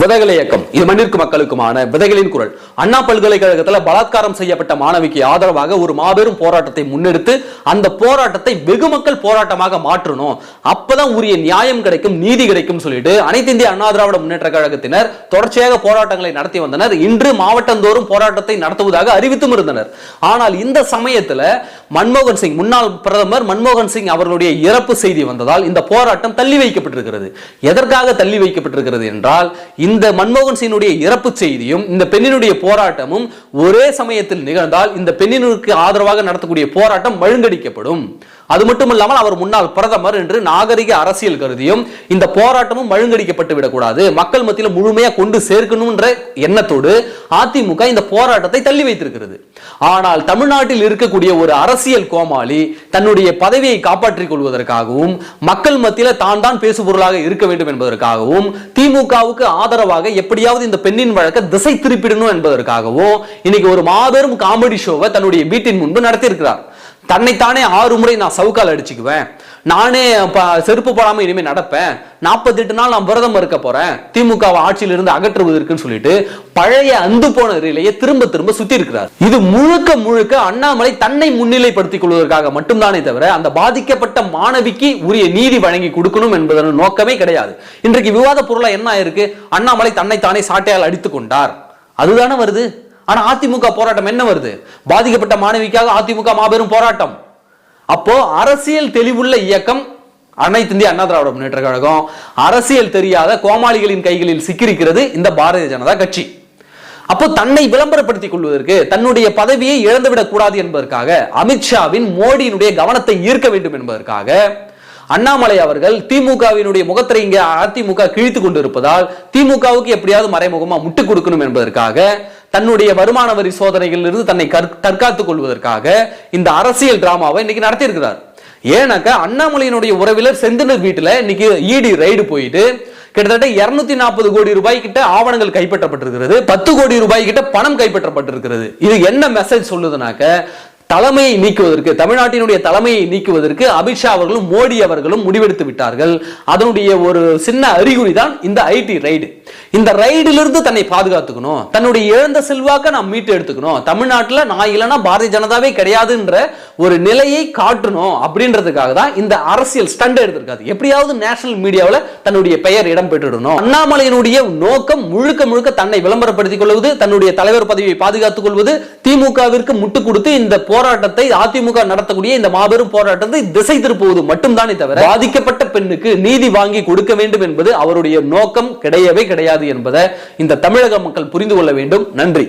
விதைகள் இயக்கம். இது மண்ணிற்கு மக்களுக்குமான விதைகளின் குரல். அண்ணா பல்கலைக்கழகத்தில் பலாத்காரம் செய்யப்பட்ட மாணவிக்கு ஆதரவாக ஒரு மாபெரும் போராட்டத்தை முன்னெடுத்து அந்த போராட்டத்தை வெகு மக்கள் போராட்டமாக மாற்றணும். அப்பதான் உரிய நியாயம் கிடைக்கும் நீதி கிடைக்கும் சொல்லிட்டு அனைத்து இந்திய அண்ணா திராவிட முன்னேற்ற கழகத்தினர் தொடர்ச்சியாக போராட்டங்களை நடத்தி வந்தனர். இன்று மாவட்டந்தோறும் போராட்டத்தை நடத்துவதாக அறிவித்தும் இருந்தனர். ஆனால் இந்த சமயத்தில் மன்மோகன் சிங் முன்னாள் பிரதமர் மன்மோகன் சிங் அவர்களுடைய இறப்பு செய்தி வந்ததால் இந்த போராட்டம் தள்ளி வைக்கப்பட்டிருக்கிறது. எதற்காக தள்ளி வைக்கப்பட்டிருக்கிறது என்றால் இந்த மன்மோகன் சிங்கினுடைய இறப்பு செய்தியும் இந்த பெண்ணினுடைய போராட்டமும் ஒரே சமயத்தில் நிகழ்ந்தால் இந்த பெண்ணினுக்கு ஆதரவாக நடத்தக்கூடிய போராட்டம் மழுங்கடிக்கப்படும் அது மட்டும் இல்லாமல் அவர் முன்னாள் பிரதமர் என்று நாகரிக அரசியல் கருதியும் இந்த போராட்டமும் மழுங்கடிக்கப்பட்டு விடக்கூடாது. மக்கள் மத்தியில் முழுமையா கொண்டு சேர்க்கணும்ன்ற எண்ணத்தோடு அதிமுக இந்த போராட்டத்தை தள்ளி வைத்திருக்கிறது. ஆனால் தமிழ்நாட்டில் இருக்கக்கூடிய ஒரு அரசியல் கோமாளி தன்னுடைய பதவியை காப்பாற்றிக் கொள்வதற்காகவும் மக்கள் மத்தியில தான் தான் பேசுபொருளாக இருக்க வேண்டும் என்பதற்காகவும் திமுகவுக்கு ஆதரவாக எப்படியாவது இந்த பெண்ணின் வழக்க திசை திருப்பிடணும் என்பதற்காகவும் இன்னைக்கு ஒரு மாபெரும் காமெடி ஷோவை தன்னுடைய வீட்டின் முன்பு நடத்தியிருக்கிறார். தன்னைத்தானே ஆறு முறை நான் சவுக்கால் அடிச்சுக்குவேன். நானே செருப்பு போடாமல் இனிமேல் நடப்பேன். நாற்பத்தெட்டு நாள் நான் விரதம் இருக்க போறேன். திமுகவை ஆட்சியிலிருந்து அகற்றுவதற்குன்னு சொல்லிட்டு பழைய அந்து போன ரயிலையே திரும்ப திரும்ப சுத்தி இருக்கிறார். இது முழுக்க முழுக்க அண்ணாமலை தன்னை முன்னிலைப்படுத்திக் கொள்வதற்காக மட்டும்தானே தவிர அந்த பாதிக்கப்பட்ட மாணவிக்கு உரிய நீதி வழங்கி கொடுக்கணும் என்பதன் நோக்கமே கிடையாது. இன்றைக்கு விவாத பொருளா என்ன ஆயிருக்கு? அண்ணாமலை தன்னைத்தானே சாட்டையால் அடித்துக் கொண்டார். அதுதானே வருது? ஆனா அதிமுக போராட்டம் என்ன வருது? பாதிக்கப்பட்ட மாணவிக்காக அதிமுக மாபெரும் போராட்டம். அப்போ அரசியல் தெளிவுள்ள இயக்கம் அனைத்து இந்திய அண்ணா திராவிட முன்னேற்ற கழகம் அரசியல் தெரியாத கோமாளிகளின் கைகளில் சிக்கியிருக்கிறது இந்த பாரதிய ஜனதா கட்சி. அப்போ தன்னை விளம்பரப்படுத்திக் கொள்வதற்கு தன்னுடைய பதவியை இழந்துவிடக் கூடாது என்பதற்காக அமித்ஷாவின் மோடியினுடைய கவனத்தை ஈர்க்க வேண்டும் என்பதற்காக அண்ணாமலை அவர்கள் திமுகவினுடைய முகத்திரை இங்கே அதிமுக கிழித்து கொண்டிருப்பதால் திமுகவுக்கு எப்படியாவது மறைமுகமா முட்டு கொடுக்கணும் என்பதற்காக தன்னுடைய வருமான வரி சோதனைகளிலிருந்து தன்னை கற்- தற்காத்துக் கொள்வதற்காக இந்த அரசியல் டிராமாவை இன்னைக்கு நடத்தியிருக்கிறார். ஏன்னாக்கா அண்ணாமலையினுடைய உறவினர் செந்தினர் வீட்டில் இன்னைக்கு இடி ரைடு போயிட்டு கிட்டத்தட்ட 240 நாற்பது கோடி ரூபாய் கிட்ட ஆவணங்கள் கைப்பற்றப்பட்டிருக்கிறது. பத்து கோடி ரூபாய் கிட்ட பணம் கைப்பற்றப்பட்டிருக்கிறது. இது என்ன மெசேஜ் சொல்லுதுனாக்க தலைமையை நீக்குவதற்கு தமிழ்நாட்டினுடைய தலைமையை நீக்குவதற்கு அமித்ஷா அவர்களும் மோடி அவர்களும் முடிவெடுத்து விட்டார்கள். அதனுடைய ஒரு சின்ன அறிகுறி தான் இந்த ஐடி ரைடு இந்த ரைடிலிருந்து தன்னை பாதுகாத்துக்கணும். தன்னுடைய இழந்த செல்வாக்க நான் மீட்டு எடுத்துக்கணும் தமிழ்நாட்டில் நான் இல்லைன்னா பாரதிய ஜனதாவே கிடையாதுன்ற ஒரு நிலையை காட்டணும் அப்படின்றதுக்காக தான் இந்த அரசியல் ஸ்டண்ட் எடுத்திருக்காது எப்படியாவது நேஷனல் மீடியாவில் தன்னுடைய பெயர் இடம் பெற்றுடணும் அண்ணாமலையினுடைய நோக்கம் முழுக்க முழுக்க தன்னை விளம்பரப்படுத்திக் கொள்வது தன்னுடைய தலைவர் பதவியை பாதுகாத்துக் கொள்வது திமுகவிற்கு முட்டு கொடுத்து இந்த போராட்டத்தை அதிமுக நடத்தக்கூடிய இந்த மாபெரும் போராட்டத்தை திசை திருப்புவது மட்டும்தானே தவிர பாதிக்கப்பட்ட பெண்ணுக்கு நீதி வாங்கி கொடுக்க வேண்டும் என்பது அவருடைய நோக்கம் கிடையவே கிடையாது. கிடையாது என்பதை இந்த தமிழக மக்கள் புரிந்து கொள்ள வேண்டும். நன்றி.